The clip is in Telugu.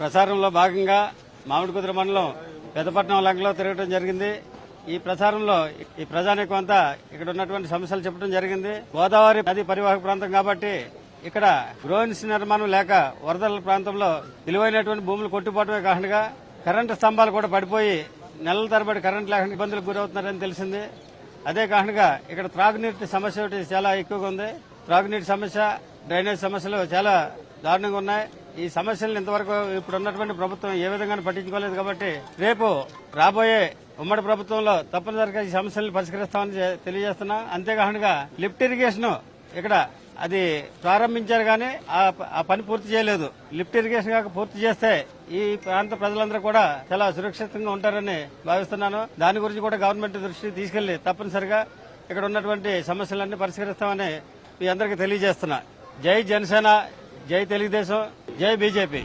ప్రచారంలో భాగంగా మామిడికుదురు మండలం పెద్దపట్నం లంకలో తిరగడం జరిగింది. ఈ ప్రచారంలో ఈ ప్రజానికి అంతా ఇక్కడ ఉన్నటువంటి సమస్యలు చెప్పడం జరిగింది. గోదావరి నది పరివాహక ప్రాంతం కాబట్టి ఇక్కడ గ్రోయిన్స్ నిర్మాణం లేక వరదల ప్రాంతంలో విలువైనటువంటి భూములు కొట్టుపోవడమే కాకుండా కరెంటు స్తంభాలు కూడా పడిపోయి నెలల తరబడి కరెంట్ లేకుండా ఇబ్బందులకు గురవుతున్నారని తెలిసింది. అదే కాకుండా ఇక్కడ త్రాగునీటి సమస్య చాలా ఎక్కువగా ఉంది. త్రాగునీటి సమస్య డ్రైనేజ్ సమస్యలు చాలా దారుణంగా ఉన్నాయి. ఈ సమస్యలను ఇంతవరకు ఇప్పుడు ఉన్నటువంటి ప్రభుత్వం ఏ విధంగా పట్టించుకోలేదు కాబట్టి రేపు రాబోయే ఉమ్మడి ప్రభుత్వంలో తప్పనిసరిగా ఈ సమస్యలను పరిష్కరిస్తామని తెలియజేస్తున్నా. అంతేకాకుండా లిఫ్ట్ ఇరిగేషన్ ఇక్కడ అది ప్రారంభించారు కానీ ఆ ప- ఆ పని పూర్తి చేయలేదు. లిఫ్ట్ ఇరిగేషన్ కాక పూర్తి చేస్తే ఈ ప్రాంత ప్రజలందరూ కూడా చాలా సురక్షితంగా ఉంటారని భావిస్తున్నాను. దాని గురించి కూడా గవర్నమెంట్ దృష్టికి తీసుకెళ్ళి తప్పనిసరిగా ఇక్కడ ఉన్నటువంటి సమస్యలన్నీ పరిష్కరిస్తామని మీ అందరికీ తెలియజేస్తున్నా. జై జనసేన జై తెలుగుదేశం. जय बीजेपी।